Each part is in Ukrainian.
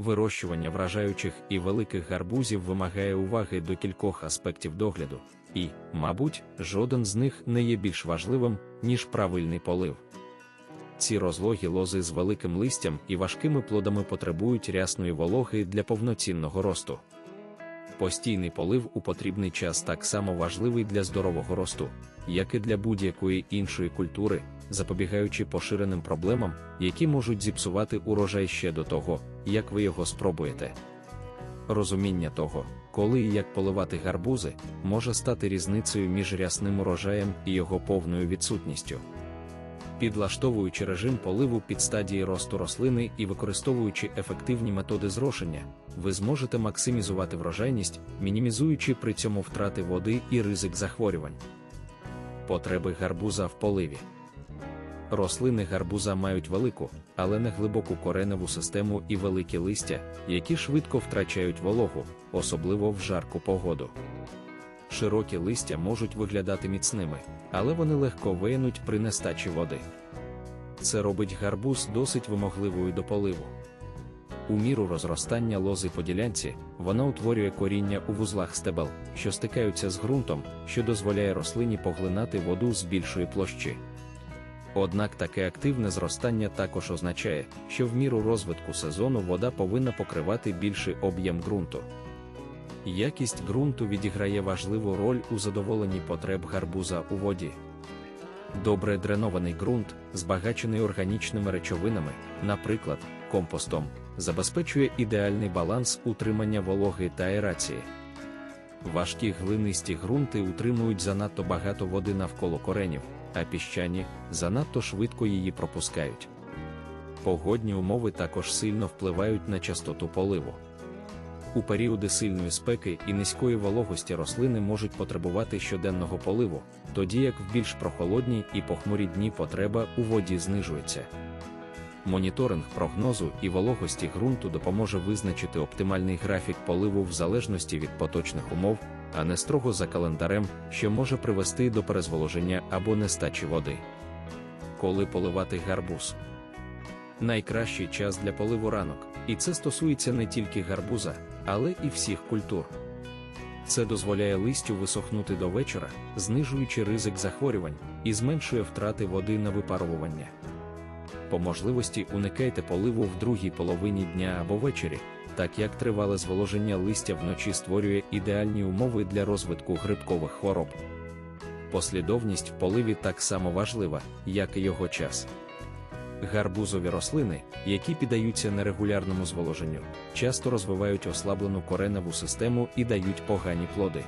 Вирощування вражаючих і великих гарбузів вимагає уваги до кількох аспектів догляду, і, мабуть, жоден з них не є більш важливим, ніж правильний полив. Ці розлогі лози з великим листям і важкими плодами потребують рясної вологи для повноцінного росту. Постійний полив у потрібний час так само важливий для здорового росту, як і для будь-якої іншої культури, запобігаючи поширеним проблемам, які можуть зіпсувати урожай ще до того, як ви його спробуєте. Розуміння того, коли і як поливати гарбузи, може стати різницею між рясним урожаєм і його повною відсутністю. Підлаштовуючи режим поливу під стадії росту рослини і використовуючи ефективні методи зрошення, ви зможете максимізувати врожайність, мінімізуючи при цьому втрати води і ризик захворювань. Потреби гарбуза в поливі. Рослини гарбуза мають велику, але не глибоку кореневу систему і великі листя, які швидко втрачають вологу, особливо в жарку погоду. Широкі листя можуть виглядати міцними, але вони легко виянуть при нестачі води. Це робить гарбуз досить вимогливою до поливу. У міру розростання лози по ділянці вона утворює коріння у вузлах стебел, що стикаються з ґрунтом, що дозволяє рослині поглинати воду з більшої площі. Однак таке активне зростання також означає, що в міру розвитку сезону вода повинна покривати більший об'єм ґрунту. Якість ґрунту відіграє важливу роль у задоволенні потреб гарбуза у воді. Добре дренований ґрунт, збагачений органічними речовинами, наприклад, компостом, забезпечує ідеальний баланс утримання вологи та аерації. Важкі глинисті ґрунти утримують занадто багато води навколо коренів, а піщані занадто швидко її пропускають. Погодні умови також сильно впливають на частоту поливу. У періоди сильної спеки і низької вологості рослини можуть потребувати щоденного поливу, тоді як в більш прохолодні і похмурі дні потреба у воді знижується. Моніторинг прогнозу і вологості ґрунту допоможе визначити оптимальний графік поливу в залежності від поточних умов, а не строго за календарем, що може привести до перезволоження або нестачі води. Коли поливати гарбуз? Найкращий час для поливу ранок, і це стосується не тільки гарбуза, але і всіх культур. Це дозволяє листю висохнути до вечора, знижуючи ризик захворювань і зменшує втрати води на випарування. По можливості уникайте поливу в другій половині дня або ввечері, так як тривале зволоження листя вночі створює ідеальні умови для розвитку грибкових хвороб. Послідовність в поливі так само важлива, як і його час. Гарбузові рослини, які піддаються нерегулярному зволоженню, часто розвивають ослаблену кореневу систему і дають погані плоди.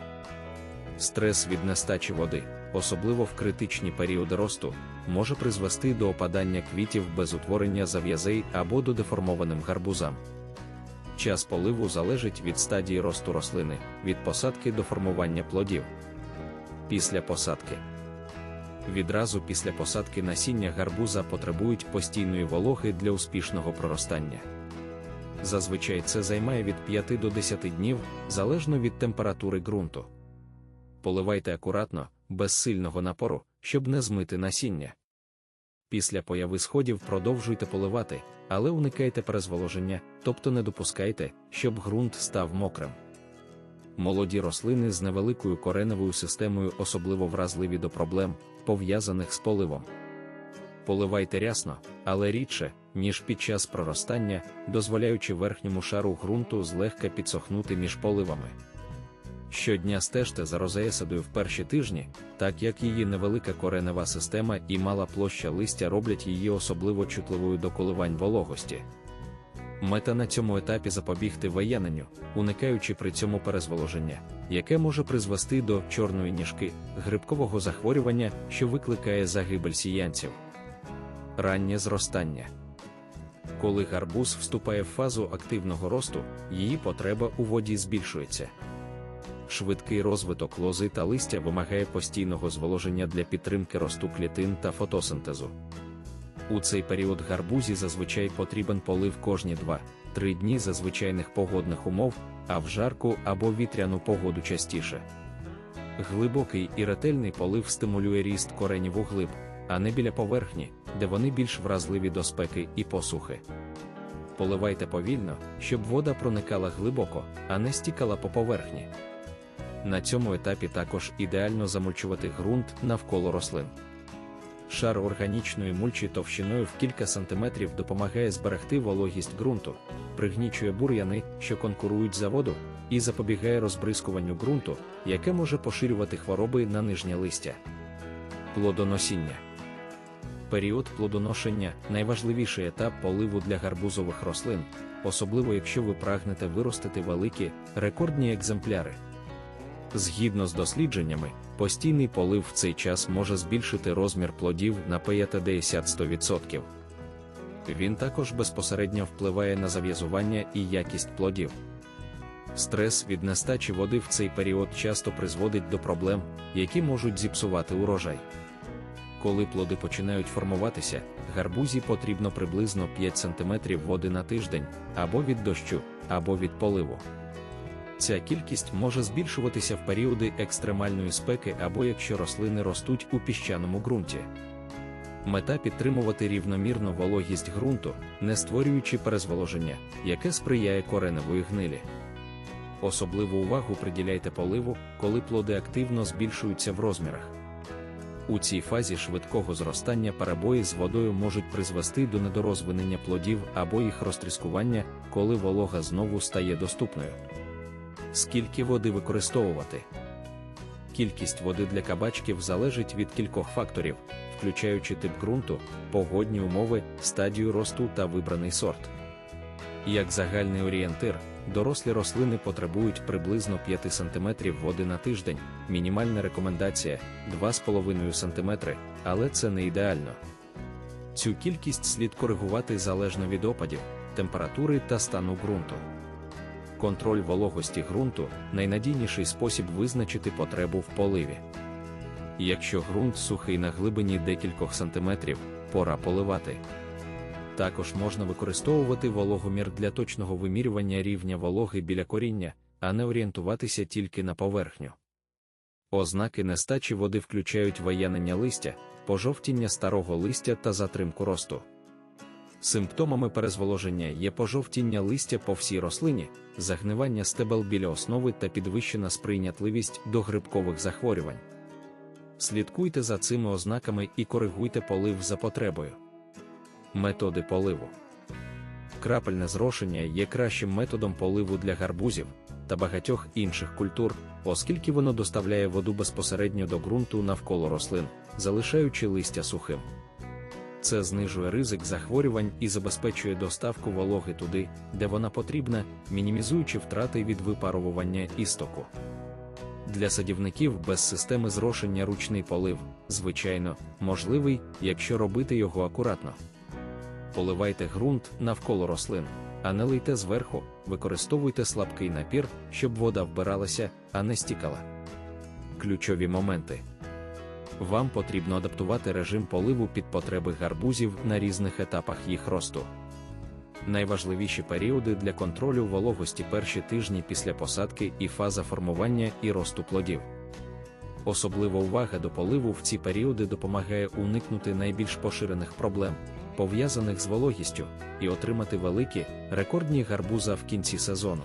Стрес від нестачі води, особливо в критичні періоди росту, може призвести до опадання квітів без утворення зав'язей або до деформованим гарбузам. Час поливу залежить від стадії росту рослини, від посадки до формування плодів. Після посадки Відразу після посадки насіння гарбуза потребують постійної вологи для успішного проростання. Зазвичай це займає від 5 до 10 днів залежно від температури ґрунту. Поливайте акуратно, без сильного напору, щоб не змити насіння. Після появи сходів продовжуйте поливати, але уникайте перезволоження, тобто не допускайте, щоб ґрунт став мокрим. Молоді рослини з невеликою кореневою системою особливо вразливі до проблем, пов'язаних з поливом. Поливайте рясно, але рідше, ніж під час проростання, дозволяючи верхньому шару ґрунту злегка підсохнути між поливами. Щодня стежте за розеясадою в перші тижні, так як її невелика коренева система і мала площа листя роблять її особливо чутливою до коливань вологості. Мета на цьому етапі запобігти вияненню, уникаючи при цьому перезволоження, яке може призвести до чорної ніжки, грибкового захворювання, що викликає загибель сіянців. Раннє зростання. Коли гарбуз вступає в фазу активного росту, її потреба у воді збільшується. Швидкий розвиток лози та листя вимагає постійного зволоження для підтримки росту клітин та фотосинтезу. У цей період гарбузі зазвичай потрібен полив кожні 2-3 дні за звичайних погодних умов, а в жарку або вітряну погоду частіше. Глибокий і ретельний полив стимулює ріст коренів у глиб, а не біля поверхні, де вони більш вразливі до спеки і посухи. Поливайте повільно, щоб вода проникала глибоко, а не стікала по поверхні. На цьому етапі також ідеально замульчувати ґрунт навколо рослин. Шар органічної мульчі товщиною в кілька сантиметрів допомагає зберегти вологість ґрунту, пригнічує бур'яни, що конкурують за воду, і запобігає розбризкуванню ґрунту, яке може поширювати хвороби на нижнє листя. Плодоносіння Період плодоношення найважливіший етап поливу для гарбузових рослин, особливо якщо ви прагнете виростити великі, рекордні екземпляри. Згідно з дослідженнями, постійний полив в цей час може збільшити розмір плодів на 50-100%. Він також безпосередньо впливає на зав'язування і якість плодів. Стрес від нестачі води в цей період часто призводить до проблем, які можуть зіпсувати урожай. Коли плоди починають формуватися, гарбузі потрібно приблизно 5 см води на тиждень, або від дощу, або від поливу. Ця кількість може збільшуватися в періоди екстремальної спеки або якщо рослини ростуть у піщаному ґрунті. Мета підтримувати рівномірну вологість ґрунту, не створюючи перезволоження, яке сприяє кореневої гнилі. Особливу увагу приділяйте поливу, коли плоди активно збільшуються в розмірах. У цій фазі швидкого зростання перебої з водою можуть призвести до недорозвинення плодів або їх розтріскування, коли волога знову стає доступною. Скільки води використовувати? Кількість води для кабачків залежить від кількох факторів, включаючи тип ґрунту, погодні умови, стадію росту та вибраний сорт. Як загальний орієнтир, дорослі рослини потребують приблизно 5 см води на тиждень, мінімальна рекомендація 2,5 см, але це не ідеально. Цю кількість слід коригувати залежно від опадів, температури та стану ґрунту. Контроль вологості ґрунту найнадійніший спосіб визначити потребу в поливі. Якщо ґрунт сухий на глибині декількох сантиметрів, пора поливати. Також можна використовувати вологомір для точного вимірювання рівня вологи біля коріння, а не орієнтуватися тільки на поверхню. Ознаки нестачі води включають ваянення листя, пожовтіння старого листя та затримку росту. Симптомами перезволоження є пожовтіння листя по всій рослині, загнивання стебел біля основи та підвищена сприйнятливість до грибкових захворювань. Слідкуйте за цими ознаками і коригуйте полив за потребою. Методи поливу. Крапельне зрошення є кращим методом поливу для гарбузів та багатьох інших культур, оскільки воно доставляє воду безпосередньо до ґрунту навколо рослин, залишаючи листя сухим. Це знижує ризик захворювань і забезпечує доставку вологи туди, де вона потрібна, мінімізуючи втрати від випаровування істоку. Для садівників без системи зрошення ручний полив, звичайно, можливий, якщо робити його акуратно. Поливайте ґрунт навколо рослин, а не лийте зверху, використовуйте слабкий напір, щоб вода вбиралася, а не стікала. Ключові моменти. Вам потрібно адаптувати режим поливу під потреби гарбузів на різних етапах їх росту. Найважливіші періоди для контролю вологості перші тижні після посадки і фаза формування і росту плодів. Особлива увага до поливу в ці періоди допомагає уникнути найбільш поширених проблем, пов'язаних з вологістю, і отримати великі, рекордні гарбуза в кінці сезону.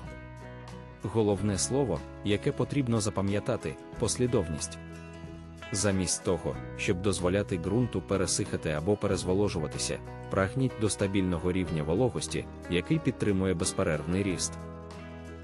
Головне слово, яке потрібно запам'ятати послідовність. Замість того, щоб дозволяти ґрунту пересихати або перезволожуватися, прагніть до стабільного рівня вологості, який підтримує безперервний ріст.